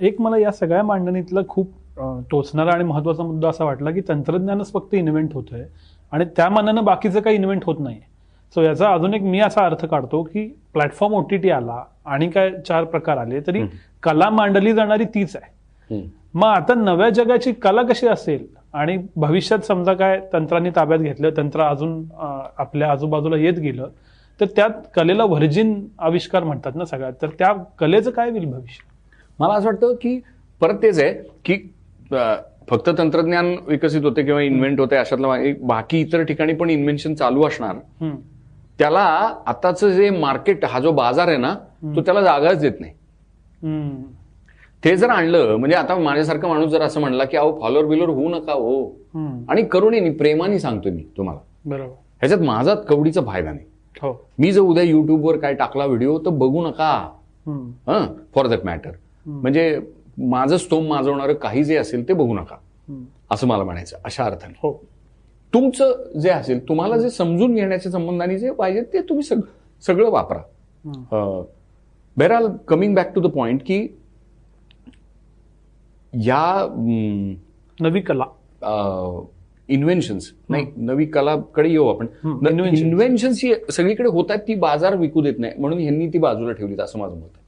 एक मला या सगळ्या मांडणीतला खूप टोचणारा आणि महत्त्वाचा मुद्दा असा वाटला की तंत्रज्ञानच फक्त इन्व्हेंट होतंय आणि त्या मानानं बाकीचं काही इन्व्हेंट होत नाही सो याचा अजून एक मी असा अर्थ काढतो की प्लॅटफॉर्म ओ टी टी आला आणि काय चार प्रकार आले तरी. कला मांडली जाणारी तीच आहे. मग आता नव्या जगाची कला कशी असेल आणि भविष्यात समजा काय तंत्रांनी ताब्यात घेतलं तंत्र अजून आपल्या आजूबाजूला येत गेलं तर त्यात कलेला व्हर्जिन आविष्कार म्हणतात ना सगळ्यात तर त्या कलेचं काय होईल भविष्य मला असं वाटतं की परत तेच आहे की फक्त तंत्रज्ञान विकसित होते किंवा इन्व्हेंट होते अशातलं बाकी इतर ठिकाणी पण इन्व्हेन्शन चालू असणार. त्याला आताचं जे मार्केट हा जो बाजार आहे ना तो त्याला जागाच देत नाही. ते जर आणलं म्हणजे आता माझ्यासारखा माणूस जर असं म्हणला की अहो फॉलोअर बिलोर होऊ नका हो. आणि करुणेनी प्रेमाने सांगतोय मी तुम्हाला. बरोबर. ह्याच्यात माझा कवडीचा फायदा नाही. हो. मी जर उद्या युट्यूबवर काय टाकला व्हिडिओ तर बघू नका. फॉर दॅट मॅटर म्हणजे माझं स्तोम माजवणारं काही जे असेल ते बघू नका. असं मला म्हणायचं अशा अर्थाने. हो. तुमचं जे असेल तुम्हाला जे समजून घेण्याच्या संबंधाने जे पाहिजे ते तुम्ही सग सगळं वापरा. बेराल coming back to the point की या नवी कला. इन्व्हेन्शन्स नाही नवी कलाकडे येऊ आपण. इन्व्हेन्शन्स ही सगळीकडे होत आहेत ती बाजार विकू देत नाही म्हणून ह्यांनी ती बाजूला ठेवली असं माझं मत आहे.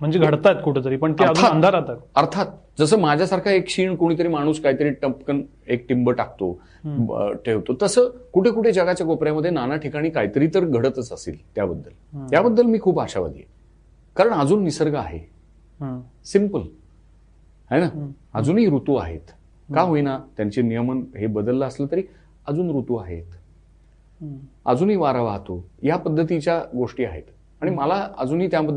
म्हणजे घडतात कुठेतरी पण ते अजून अर्थात. अंधारात आहेत. अर्थात जसं माझ्यासारखा एक क्षीण कोणीतरी माणूस काहीतरी टपकन एक टिंब टाकतो ब- ठेवतो तसं कुठे कुठे जगाच्या कोपऱ्यामध्ये नाना ठिकाणी काहीतरी तर घडतच असेल त्याबद्दल. त्याबद्दल मी खूप आशावादी आहे. कारण अजून निसर्ग आहे. हम्म. सिंपल आहे ना? अजूनही ऋतू आहेत. का होईना त्यांचे नियमन हे बदललं असलं तरी अजून ऋतू आहेत. हम्म. अजूनही वारा वाहतो. या पद्धतीच्या गोष्टी आहेत. आणि मला अजूनही त्याबद्दल